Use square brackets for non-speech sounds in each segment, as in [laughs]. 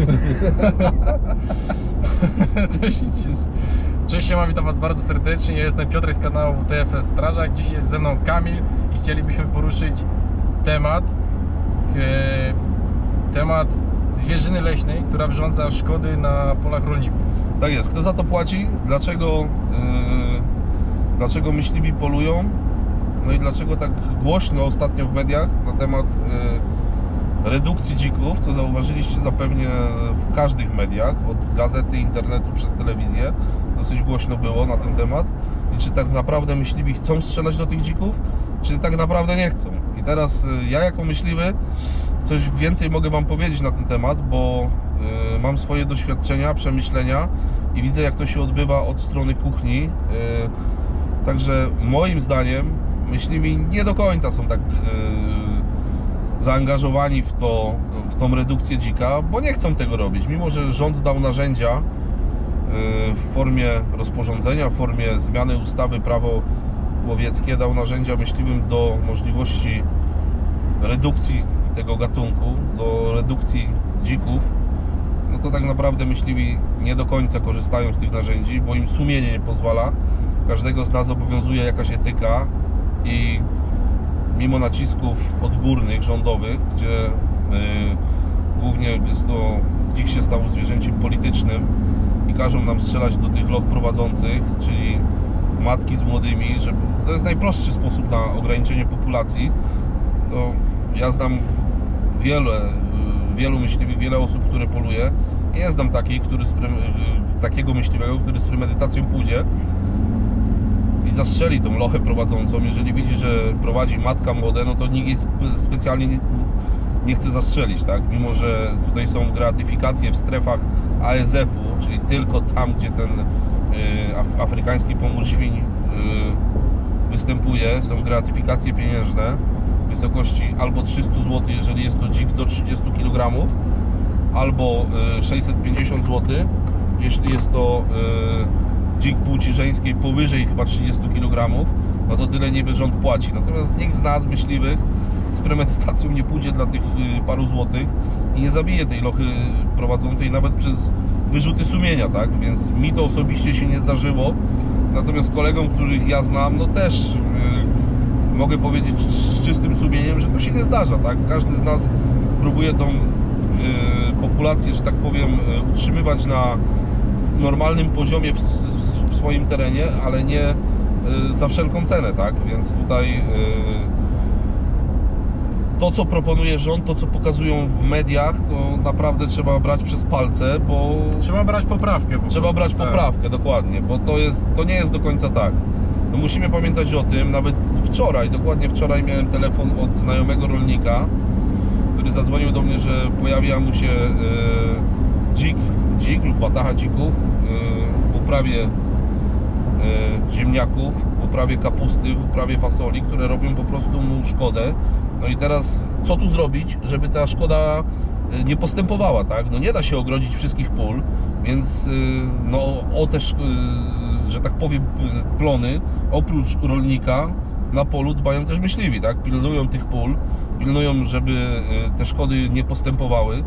[laughs] Cześć, Cześć, siema, witam Was bardzo serdecznie. Ja jestem Piotr z kanału TFS Strażak. Dziś jest ze mną Kamil i chcielibyśmy poruszyć temat e, temat zwierzyny leśnej, która wyrządza szkody na polach rolników. Tak jest. Kto za to płaci? Dlaczego, yy, dlaczego myśliwi polują? No i dlaczego tak głośno ostatnio w mediach na temat yy, redukcji dzików, co zauważyliście zapewnie w każdych mediach, od gazety, internetu przez telewizję, dosyć głośno było na ten temat. I czy tak naprawdę myśliwi chcą strzelać do tych dzików, czy tak naprawdę nie chcą? I teraz yy, ja jako myśliwy coś więcej mogę Wam powiedzieć na ten temat, bo y, mam swoje doświadczenia, przemyślenia i widzę jak to się odbywa od strony kuchni. Y, także moim zdaniem myśliwi nie do końca są tak y, zaangażowani w, to, w tą redukcję dzika, bo nie chcą tego robić. Mimo, że rząd dał narzędzia y, w formie rozporządzenia, w formie zmiany ustawy prawo łowieckie, dał narzędzia myśliwym do możliwości redukcji tego gatunku, do redukcji dzików, no to tak naprawdę myśliwi nie do końca korzystają z tych narzędzi, bo im sumienie nie pozwala. Każdego z nas obowiązuje jakaś etyka i mimo nacisków odgórnych, rządowych, gdzie yy, głównie jest to, dzik się stał zwierzęciem politycznym i każą nam strzelać do tych loch prowadzących, czyli matki z młodymi, żeby to jest najprostszy sposób na ograniczenie populacji. To ja znam wiele, y, wielu myśliwych, wiele osób, które poluje. Nie znam takiej, który z y, takiego myśliwego, który z premedytacją pójdzie i zastrzeli tą lochę prowadzącą. Jeżeli widzi, że prowadzi matka młode, no to nikt jej spe- specjalnie nie, nie chce zastrzelić, tak? Mimo, że tutaj są gratyfikacje w strefach ASF-u, czyli tylko tam, gdzie ten y, af, afrykański pomór świń y, występuje, są gratyfikacje pieniężne w wysokości albo 300 zł, jeżeli jest to dzik do 30 kg, albo y, 650 zł, jeśli jest to y, dzik płci żeńskiej powyżej chyba 30 kg, no to tyle niby rząd płaci. Natomiast nikt z nas, myśliwych, z premedytacją nie pójdzie dla tych y, paru złotych i nie zabije tej lochy prowadzącej nawet przez wyrzuty sumienia, tak? Więc mi to osobiście się nie zdarzyło. Natomiast kolegom, których ja znam, no też y, mogę powiedzieć z czystym sumieniem, że to się nie zdarza, tak? Każdy z nas próbuje tą y, populację, że tak powiem, y, utrzymywać na normalnym poziomie w swoim terenie, ale nie y, za wszelką cenę, tak? Więc tutaj y, to, co proponuje rząd, to, co pokazują w mediach, to naprawdę trzeba brać przez palce, bo Trzeba brać poprawkę. po Trzeba brać tak. poprawkę, dokładnie, bo to, jest, to nie jest do końca tak. No musimy pamiętać o tym, nawet wczoraj, dokładnie wczoraj miałem telefon od znajomego rolnika, który zadzwonił do mnie, że pojawia mu się e, dzik, dzik lub watacha dzików w uprawie ziemniaków, w uprawie kapusty, w uprawie fasoli, które robią po prostu mu szkodę. No i teraz co tu zrobić, żeby ta szkoda e, nie postępowała, tak? No nie da się ogrodzić wszystkich pól, więc e, no o też, e, że tak powiem, e, plony, oprócz rolnika na polu dbają też myśliwi, tak? Pilnują tych pól, pilnują, żeby e, te szkody nie postępowały.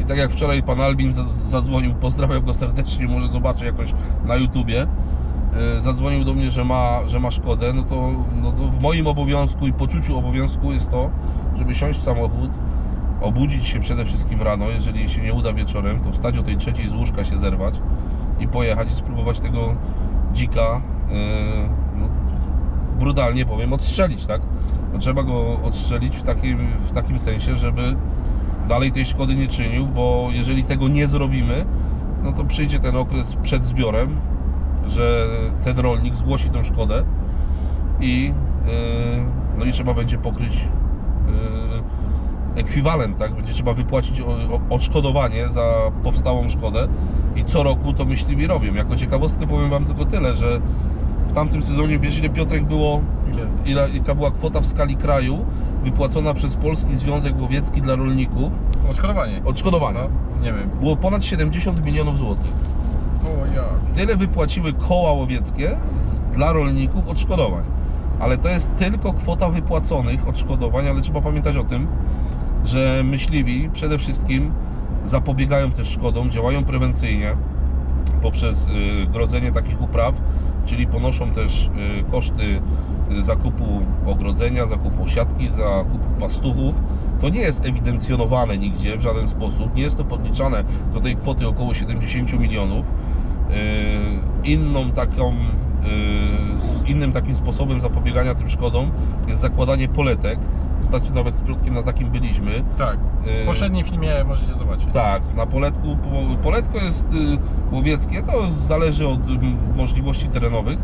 I tak jak wczoraj pan Albin za- zadzwonił, pozdrawiam go serdecznie, może zobaczę jakoś na YouTubie, e, zadzwonił do mnie, że ma, że ma szkodę, no to, no to w moim obowiązku i poczuciu obowiązku jest to, żeby siąść w samochód, obudzić się przede wszystkim rano, jeżeli się nie uda wieczorem, to wstać o tej trzeciej z łóżka się zerwać i pojechać i spróbować tego dzika, e, no, brutalnie powiem, odstrzelić, tak? No, trzeba go odstrzelić w takim, w takim sensie, żeby dalej tej szkody nie czynił, bo jeżeli tego nie zrobimy, no to przyjdzie ten okres przed zbiorem, że ten rolnik zgłosi tę szkodę i, yy, no i trzeba będzie pokryć yy, ekwiwalent, tak? Będzie trzeba wypłacić odszkodowanie za powstałą szkodę i co roku to myśliwi robią. Jako ciekawostkę powiem Wam tylko tyle, że w tamtym sezonie, wiesz ile Piotrek było, Ile? jaka była kwota w skali kraju wypłacona przez Polski Związek Łowiecki dla rolników Odszkodowanie. odszkodowania. No, nie wiem. Było ponad 70 milionów złotych. Tyle wypłaciły koła łowieckie z, dla rolników odszkodowań. Ale to jest tylko kwota wypłaconych odszkodowań, ale trzeba pamiętać o tym, że myśliwi przede wszystkim zapobiegają też szkodom, działają prewencyjnie poprzez y, grodzenie takich upraw, czyli ponoszą też y, koszty y, zakupu ogrodzenia, zakupu siatki, zakupu pastuchów. To nie jest ewidencjonowane nigdzie w żaden sposób, nie jest to podliczane do tej kwoty około 70 milionów. Y, Inną taką, y, innym takim sposobem zapobiegania tym szkodom jest zakładanie poletek. Ostatnio nawet z Piotkiem na takim byliśmy. Tak. W Y, poprzednim filmie możecie zobaczyć. tak, na poletku, po- poletko jest łowieckie, to zależy od możliwości terenowych.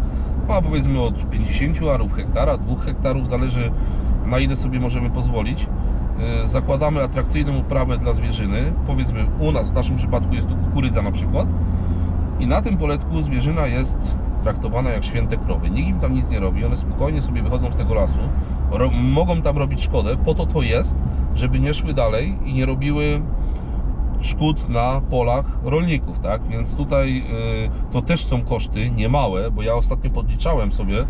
Ma powiedzmy od 50 arów hektara, 2 hektarów, zależy na ile sobie możemy pozwolić. Zakładamy atrakcyjną uprawę dla zwierzyny. Powiedzmy u nas, w naszym przypadku jest to kukurydza na przykład. I na tym poletku zwierzyna jest traktowana jak święte krowy. Nikt im tam nic nie robi, one spokojnie sobie wychodzą z tego lasu, ro- mogą tam robić szkodę, po to to jest, żeby nie szły dalej i nie robiły szkód na polach rolników, tak? Więc tutaj y, to też są koszty niemałe, bo ja ostatnio podliczałem sobie,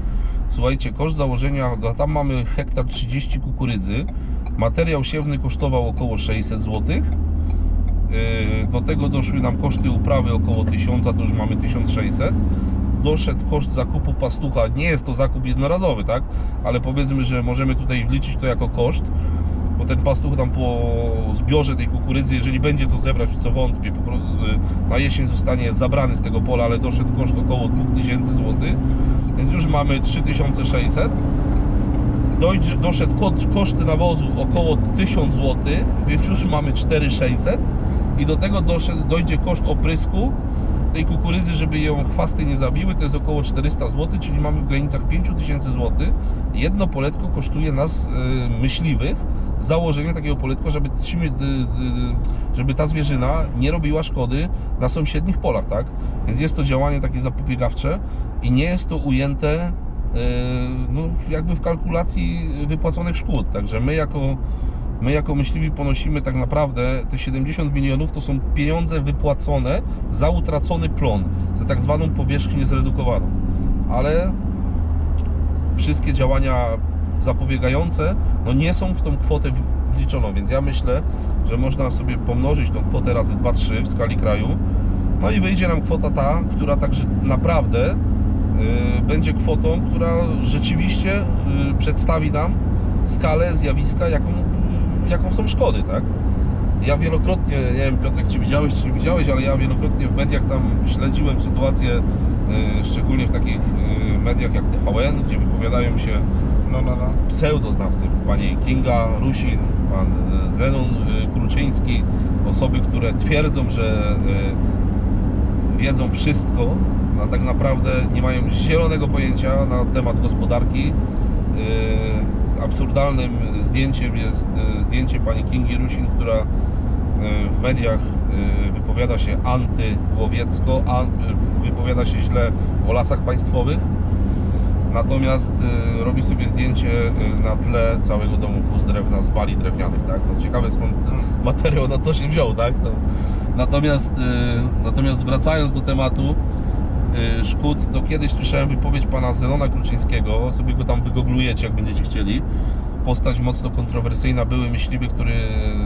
słuchajcie, koszt założenia, no tam mamy hektar 30 kukurydzy, materiał siewny kosztował około 600 zł, Y, do tego doszły nam koszty uprawy około 1000, to już mamy 1600. Doszedł koszt zakupu pastucha. Nie jest to zakup jednorazowy, tak? Ale powiedzmy, że możemy tutaj wliczyć to jako koszt, bo ten pastuch tam po zbiorze tej kukurydzy, jeżeli będzie to zebrać, co wątpię, y, na jesień zostanie zabrany z tego pola, ale doszedł koszt około 2000 zł, więc już mamy 3600 dojdzie, doszedł koszt, nawozu około 1000 zł, więc już mamy 4600 i do tego dojdzie koszt oprysku tej kukurydzy, żeby ją chwasty nie zabiły, to jest około 400 zł, czyli mamy w granicach 5000 zł. Jedno poletko kosztuje nas y, myśliwych założenie takiego poletka, żeby, y, y, żeby ta zwierzyna nie robiła szkody na sąsiednich polach, tak? Więc jest to działanie takie zapobiegawcze i nie jest to ujęte no, jakby w kalkulacji wypłaconych szkód. Także my jako, my jako myśliwi ponosimy tak naprawdę te 70 milionów to są pieniądze wypłacone za utracony plon, za tak zwaną powierzchnię zredukowaną. Ale wszystkie działania zapobiegające no nie są w tą kwotę wliczoną, więc ja myślę, że można sobie pomnożyć tą kwotę razy 2-3 w skali kraju. No i wyjdzie nam kwota ta, która także naprawdę y, będzie kwotą, która rzeczywiście y, przedstawi nam skalę zjawiska, jaką, jaką są szkody, tak? Ja wielokrotnie, nie wiem Piotrek, czy widziałeś, czy nie widziałeś, ale ja wielokrotnie w mediach tam śledziłem sytuację, y, szczególnie w takich y, mediach jak TVN, gdzie wypowiadają się No, no, no. pseudoznawcy, pani Kinga Rusin, pan y, Zenon Kruczyński, osoby, które twierdzą, że wiedzą wszystko, a tak naprawdę nie mają zielonego pojęcia na temat gospodarki. Absurdalnym zdjęciem jest y, zdjęcie pani Kingi Rusin, która y, w mediach y, wypowiada się antyłowiecko, a, wypowiada się źle o lasach państwowych. Natomiast robi sobie zdjęcie na tle całego domku z drewna, z bali drewnianych, tak? No, ciekawe skąd ten materiał na to się wziął, tak? No. Natomiast, natomiast wracając do tematu szkód, to kiedyś słyszałem wypowiedź pana Zenona Kruczyńskiego, sobie go tam wygooglujecie, jak będziecie chcieli. Postać mocno kontrowersyjna, były myśliwy, który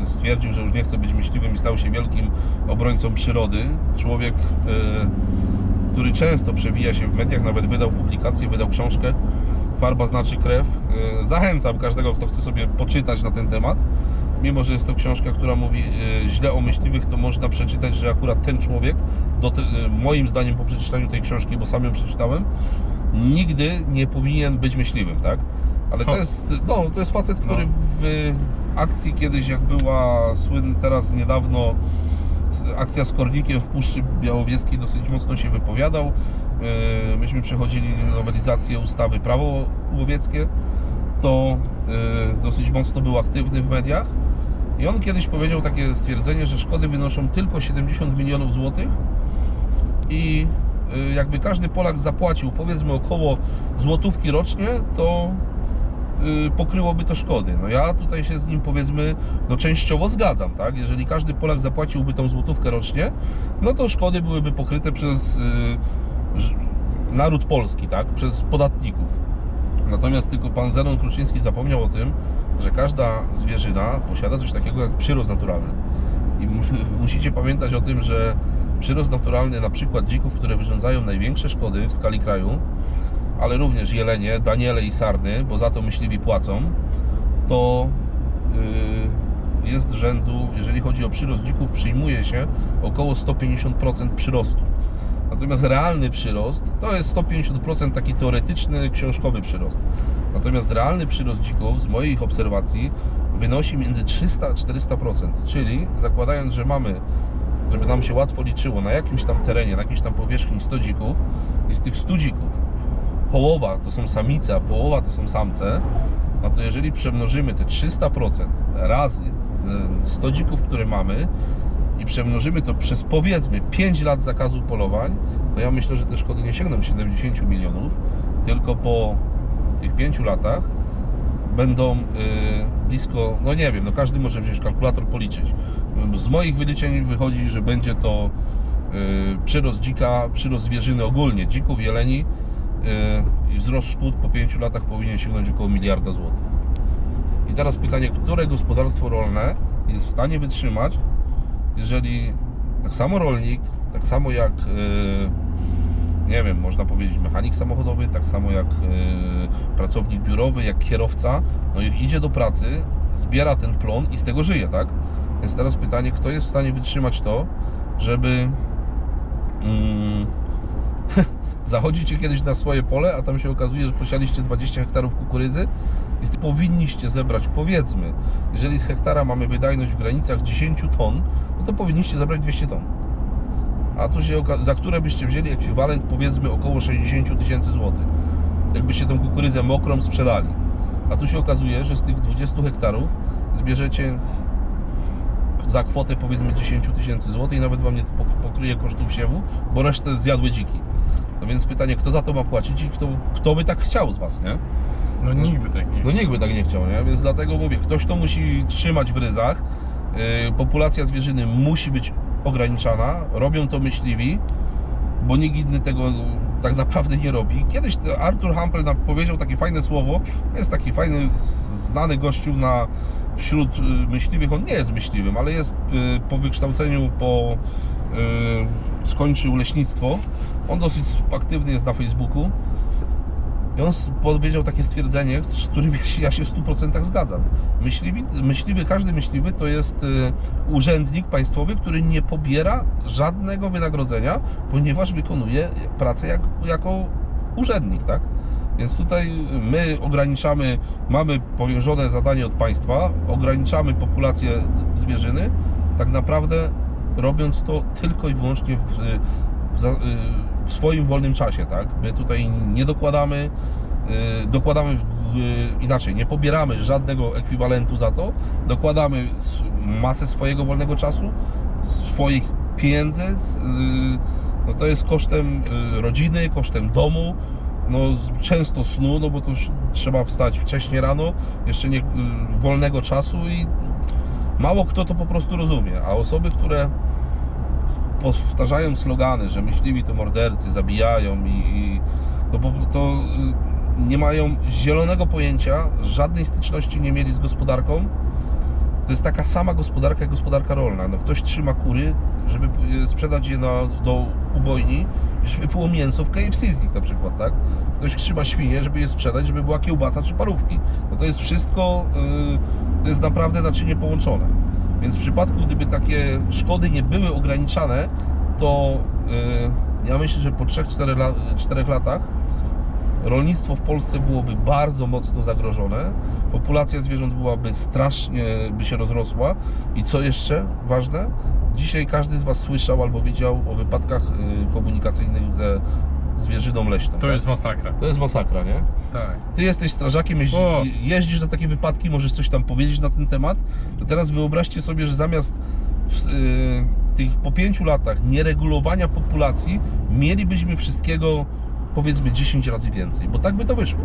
stwierdził, że już nie chce być myśliwym i stał się wielkim obrońcą przyrody. Człowiek y, który często przewija się w mediach, nawet wydał publikację, wydał książkę Farba znaczy krew. Yy, Zachęcam każdego, kto chce sobie poczytać na ten temat. Mimo, że jest to książka, która mówi yy, źle o myśliwych, to można przeczytać, że akurat ten człowiek, yy, moim zdaniem po przeczytaniu tej książki, bo sam ją przeczytałem, nigdy nie powinien być myśliwym, tak? Ale to jest, no, to jest facet, który No. w akcji kiedyś, jak była słynna teraz niedawno akcja z kornikiem w Puszczy Białowieskiej dosyć mocno się wypowiadał. Yy, Myśmy przechodzili nowelizację ustawy prawo łowieckie, to dosyć mocno był aktywny w mediach. I on kiedyś powiedział takie stwierdzenie, że szkody wynoszą tylko 70 milionów złotych i yy, jakby każdy Polak zapłacił powiedzmy około złotówki rocznie, to y, pokryłoby to szkody. No ja tutaj się z nim powiedzmy, no częściowo zgadzam, tak? Jeżeli każdy Polak zapłaciłby tą złotówkę rocznie, no to szkody byłyby pokryte przez y, naród polski, tak? Przez podatników. Natomiast tylko pan Zenon Kruczyński zapomniał o tym, że każda zwierzyna posiada coś takiego jak przyrost naturalny. I [laughs] musicie pamiętać o tym, że przyrost naturalny na przykład dzików, które wyrządzają największe szkody w skali kraju, ale również jelenie, daniele i sarny, bo za to myśliwi płacą, to yy, jest rzędu, jeżeli chodzi o przyrost dzików, przyjmuje się około 150% przyrostu. Natomiast realny przyrost to jest 150% taki teoretyczny, książkowy przyrost. Natomiast realny przyrost dzików z moich obserwacji wynosi między 300 a 400%. Czyli zakładając, że mamy, żeby nam się łatwo liczyło, na jakimś tam terenie, na jakiejś tam powierzchni 100 dzików i z tych 100 dzików połowa to są samice, a połowa to są samce, no to jeżeli przemnożymy te 300% razy e, 100 dzików, które mamy i przemnożymy to przez powiedzmy 5 lat zakazu polowań, to ja myślę, że te szkody nie sięgną 70 milionów, tylko po tych 5 latach będą y, blisko, no nie wiem, no każdy może wziąć kalkulator, policzyć. Z moich wyliczeń wychodzi, że będzie to y, przyrost dzika, przyrost zwierzyny ogólnie, dzików, jeleni y, i wzrost szkód po 5 latach powinien sięgnąć około miliarda złotych. I teraz pytanie, które gospodarstwo rolne jest w stanie wytrzymać, jeżeli tak samo rolnik, tak samo jak y, nie wiem, można powiedzieć mechanik samochodowy, tak samo jak y, pracownik biurowy, jak kierowca, no idzie do pracy, zbiera ten plon i z tego żyje, tak? Więc teraz pytanie, kto jest w stanie wytrzymać to, żeby mm, [laughs] zachodzicie kiedyś na swoje pole, a tam się okazuje, że posialiście 20 hektarów kukurydzy i powinniście zebrać, powiedzmy, jeżeli z hektara mamy wydajność w granicach 10 ton, to powinniście zebrać 200 ton. A tu się, za które byście wzięli ekwiwalent powiedzmy około 60 000 tysięcy złotych. Jakbyście tą kukurydzę mokrą sprzedali. A tu się okazuje, że z tych 20 hektarów zbierzecie za kwotę powiedzmy 10 000 tysięcy złotych i nawet Wam nie pok- pokryje kosztów siewu, bo resztę zjadły dziki. No więc pytanie, kto za to ma płacić i kto, kto by tak chciał z Was, nie? No nikt by tak nie No nikt by tak nie chciał, nie? Więc dlatego mówię, ktoś to musi trzymać w ryzach. Yy, populacja zwierzyny musi być ograniczana. Robią to myśliwi, bo nikt inny tego tak naprawdę nie robi. Kiedyś Arthur Hampel powiedział takie fajne słowo. Jest taki fajny, znany gościu na, wśród y, myśliwych. On nie jest myśliwym, ale jest y, po wykształceniu, po y, skończył leśnictwo. On dosyć aktywny jest na Facebooku. I on powiedział takie stwierdzenie, z którym ja się- w 100% zgadzam. Myśliwi, myśliwy, każdy myśliwy to jest y, urzędnik państwowy, który nie pobiera żadnego wynagrodzenia, ponieważ wykonuje pracę jak, jako urzędnik, tak? Więc tutaj my ograniczamy, mamy powierzone zadanie od państwa, ograniczamy populację zwierzyny, tak naprawdę robiąc to tylko i wyłącznie w, y, w swoim wolnym czasie, tak? My tutaj nie dokładamy, y, dokładamy y, inaczej, nie pobieramy żadnego ekwiwalentu za to, dokładamy masę swojego wolnego czasu, swoich pieniędzy, no to jest kosztem rodziny, kosztem domu, no często snu, no bo to trzeba wstać wcześnie rano, jeszcze nie wolnego czasu i mało kto to po prostu rozumie, a osoby, które powtarzają slogany, że myśliwi to mordercy, zabijają i, i to, to y, nie mają zielonego pojęcia, żadnej styczności nie mieli z gospodarką. To jest taka sama gospodarka jak gospodarka rolna. No, ktoś trzyma kury, żeby y, sprzedać je na, do ubojni, żeby było mięso w KFC z nich na przykład, tak? Ktoś trzyma świnie, żeby je sprzedać, żeby była kiełbasa czy parówki. No to jest wszystko, y, to jest naprawdę naczynie połączone. Więc w przypadku, gdyby takie szkody nie były ograniczane, to y, ja myślę, że po 3-4 la, 4 latach rolnictwo w Polsce byłoby bardzo mocno zagrożone, populacja zwierząt byłaby strasznie, by się rozrosła. I co jeszcze ważne, dzisiaj każdy z Was słyszał albo widział o wypadkach y, komunikacyjnych ze zwierzyną leśną. To tak? jest masakra. to jest masakra, nie? Tak. Ty jesteś strażakiem, jeździ, O. jeździsz na takie wypadki, możesz coś tam powiedzieć na ten temat. To teraz wyobraźcie sobie, że zamiast w, y, tych po pięciu latach nieregulowania populacji mielibyśmy wszystkiego powiedzmy 10 razy więcej, bo tak by to wyszło.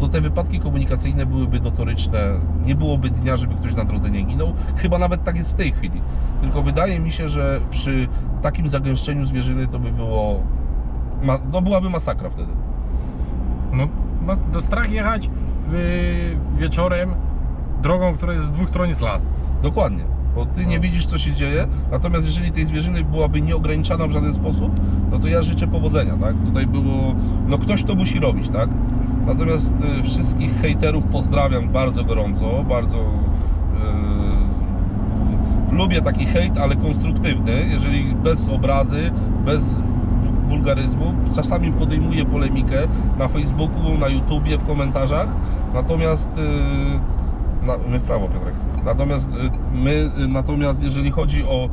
To te wypadki komunikacyjne byłyby notoryczne, nie byłoby dnia, żeby ktoś na drodze nie ginął. Chyba nawet tak jest w tej chwili. Tylko wydaje mi się, że przy takim zagęszczeniu zwierzyny to by było. Ma, no byłaby masakra wtedy. No, do strach jechać y, wieczorem drogą, która jest z dwóch stron jest las. Dokładnie. bo ty nie No. widzisz co się dzieje, natomiast jeżeli tej zwierzyny byłaby nieograniczana w żaden sposób, no to ja życzę powodzenia, tak? Tutaj było, no ktoś to musi robić, tak? Natomiast y, wszystkich hejterów pozdrawiam bardzo gorąco, bardzo y, lubię taki hejt, ale konstruktywny, jeżeli bez obrazy, bez wulgaryzmów. Czasami podejmuję polemikę na Facebooku, na YouTubie, w komentarzach. Natomiast y, na, my w prawo, Piotrek. Natomiast y, my, y, natomiast jeżeli chodzi o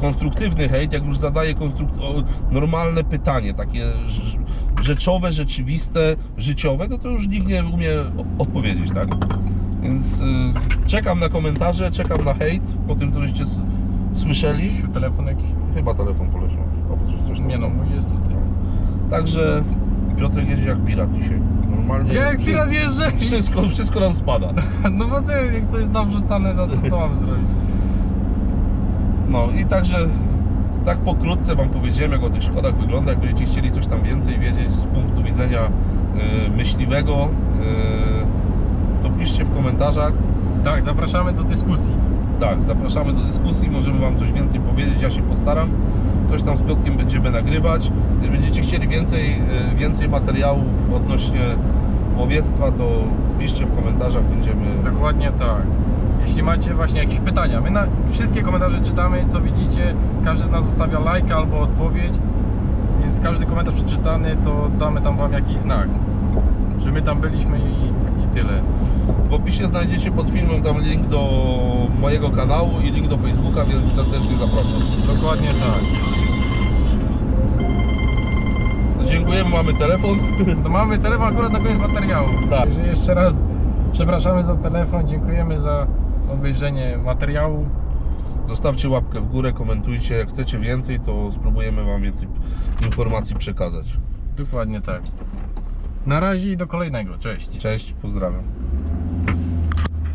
konstruktywny hejt, jak już zadaję normalne pytanie, takie rz- rzeczowe, rzeczywiste, życiowe, no to już nikt nie umie odpowiedzieć, tak? Więc y, czekam na komentarze, czekam na hejt po tym, co żeście słyszeli. Telefon jakiś? Chyba telefon poleciał. Coś. Nie no, mój jest tutaj. Także Piotrek jedzie jak pirat dzisiaj. Normalnie. Jak wszy- pirat jeżdżę? Wszystko, wszystko nam spada. [laughs] No bo co, jak coś jest nam wrzucane, no to co mamy zrobić? No i także tak pokrótce Wam powiedziałem, jak o tych szkodach wygląda. Jak będziecie chcieli coś tam więcej wiedzieć z punktu widzenia y, myśliwego, y, to piszcie w komentarzach. Tak, zapraszamy do dyskusji. Tak, zapraszamy do dyskusji, możemy Wam coś więcej powiedzieć, ja się postaram. Coś tam z Piotkiem będziemy nagrywać. Jeżeli będziecie chcieli więcej, y, więcej materiałów odnośnie łowiectwa, to piszcie w komentarzach, będziemy... Dokładnie tak. Jeśli macie właśnie jakieś pytania, my na wszystkie komentarze czytamy, co widzicie, każdy z nas zostawia lajka albo odpowiedź, więc każdy komentarz przeczytany, to damy tam Wam jakiś znak, że my tam byliśmy i, i tyle. W opisie znajdziecie pod filmem tam link do mojego kanału i link do Facebooka, więc serdecznie zapraszam. Dokładnie tak. Dziękujemy, mamy telefon. To mamy telefon akurat na koniec materiału. Tak. Także jeszcze raz przepraszamy za telefon, dziękujemy za obejrzenie materiału. Zostawcie łapkę w górę, komentujcie. Jak chcecie więcej, to spróbujemy Wam więcej informacji przekazać. Dokładnie tak. Na razie i do kolejnego. Cześć. Cześć, pozdrawiam.